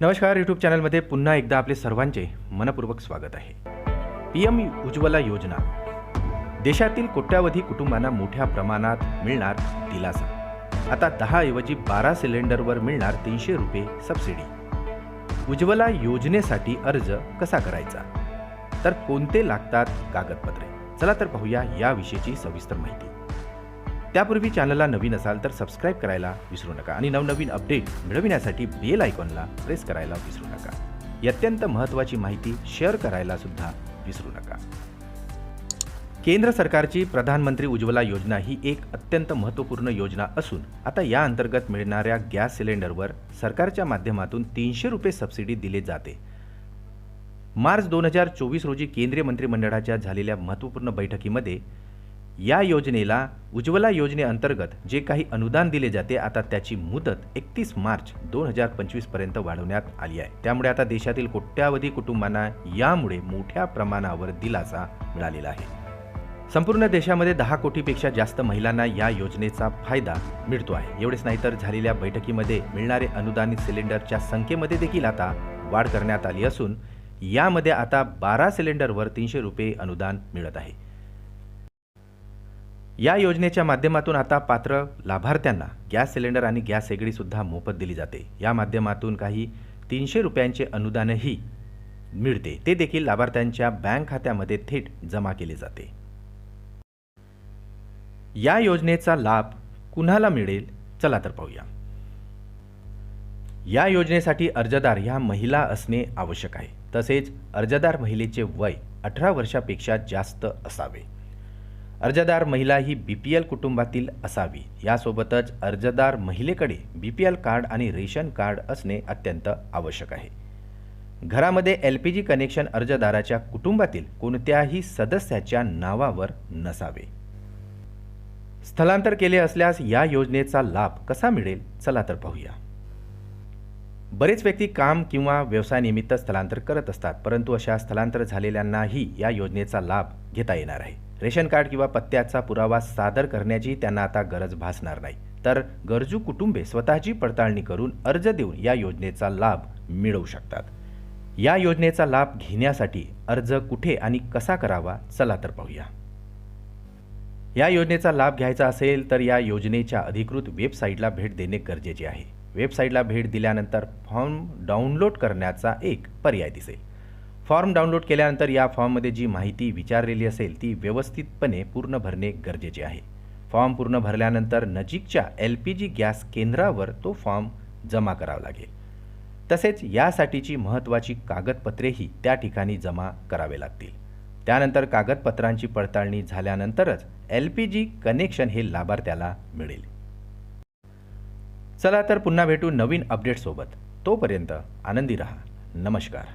नमस्कार यूट्यूब चॅनलमध्ये पुन्हा एकदा आपले सर्वांचे मनपूर्वक स्वागत आहे. पी एम उज्ज्वला योजना. देशातील कोट्यावधी कुटुंबांना मोठ्या प्रमाणात मिळणार दिलासा. आता दहा ऐवजी बारा सिलेंडरवर मिळणार तीनशे रुपये सबसिडी. उज्ज्वला योजनेसाठी अर्ज कसा करायचा? तर कोणते लागतात कागदपत्रे? चला तर पाहूया याविषयीची सविस्तर माहिती. त्यापूर्वी चॅनलला नवीन असाल तर सबस्क्राईब करायला विसरू नका आणि नवनवीन अपडेट मिळविण्यासाठी बेल आयकॉनला प्रेस करायला विसरू नका. ही अत्यंत महत्त्वाची माहिती शेअर करायला सुद्धा विसरू नका. केंद्र सरकारची प्रधानमंत्री उज्ज्वला योजना ही एक अत्यंत महत्त्वपूर्ण योजना असून आता या अंतर्गत मिळणाऱ्या गॅस सिलेंडरवर सरकारच्या माध्यमातून तीनशे रुपये सबसिडी दिले जाते. मार्च दोन हजार चोवीस रोजी केंद्रीय मंत्रिमंडळाच्या झालेल्या महत्त्वपूर्ण बैठकीमध्ये या योजनेला उज्ज्वला योजनेअंतर्गत जे काही अनुदान दिले जाते आता त्याची मुदत एकतीस मार्च दोन हजार पंचवीसपर्यंत वाढवण्यात आली आहे. त्यामुळे आता देशातील कोट्यावधी कुटुंबांना यामुळे मोठ्या प्रमाणावर दिलासा मिळालेला आहे. संपूर्ण देशामध्ये दहा कोटीपेक्षा जास्त महिलांना या योजनेचा फायदा मिळतो आहे. एवढेच नाही तर झालेल्या बैठकीमध्ये मिळणारे अनुदानित सिलेंडरच्या संख्येमध्ये देखील आता वाढ करण्यात आली असून यामध्ये आता बारा सिलेंडरवर तीनशे रुपये अनुदान मिळत आहे. या योजनेच्या माध्यमातून आता पात्र लाभार्थ्यांना गॅस सिलेंडर आणि गॅस शेगडीसुद्धा मोफत दिली जाते. या माध्यमातून काही तीनशे रुपयांचे अनुदानही मिळते. ते देखील लाभार्थ्यांच्या बँक खात्यामध्ये थेट जमा केले जाते. या योजनेचा लाभ कुणाला मिळेल? चला तर पाहूया. या योजनेसाठी अर्जदार ह्या महिला असणे आवश्यक आहे. तसेच अर्जदार महिलेचे वय अठरा वर्षापेक्षा जास्त असावे. अर्जदार महिला ही बी पी एल कुटुंबातील असावी. यासोबतच अर्जदार महिलेकडे बी पी एल कार्ड आणि रेशन कार्ड असणे अत्यंत आवश्यक आहे. घरामध्ये एल पी जी कनेक्शन अर्जदाराच्या कुटुंबातील कोणत्याही सदस्याच्या नावावर नसावे. स्थलांतर केले असल्यास या योजनेचा लाभ कसा मिळेल? चला तर पाहूया. बरेच व्यक्ती काम किंवा व्यवसायानिमित्त स्थलांतर करत असतात परंतु अशा स्थलांतर झालेल्यांनाही या योजनेचा लाभ घेता येणार आहे. रेशन कार्ड किंवा पत्त्याचा पुरावा सादर करण्याची त्यांना आता गरज भासणार नाही. तर गरजू कुटुंबे स्वतःची पडताळणी करून अर्ज देऊन या योजनेचा लाभ मिळवू शकतात. या योजनेचा लाभ घेण्यासाठी अर्ज कुठे आणि कसा करावा चला तर पाहूया. या योजनेचा लाभ घ्यायचा असेल तर या योजनेच्या अधिकृत वेबसाईटला भेट देणे गरजेचे आहे. वेबसाईटला भेट दिल्यानंतर फॉर्म डाउनलोड करण्याचा एक पर्याय दिसेल. फॉर्म डाउनलोड केल्यानंतर या फॉर्ममध्ये जी माहिती विचारलेली असेल ती व्यवस्थितपणे पूर्ण भरणे गरजेचे आहे. फॉर्म पूर्ण भरल्यानंतर नजीकच्या एल पी जी गॅस केंद्रावर तो फॉर्म जमा करावा लागेल. तसेच यासाठीची महत्त्वाची कागदपत्रेही त्या ठिकाणी जमा करावे लागतील. त्यानंतर कागदपत्रांची पडताळणी झाल्यानंतरच एल पी जी कनेक्शन हे लाभार्थ्याला मिळेल. चला तर पुन्हा भेटू नवीन अपडेटसोबत तोपर्यंत आनंदी रहा. नमस्कार.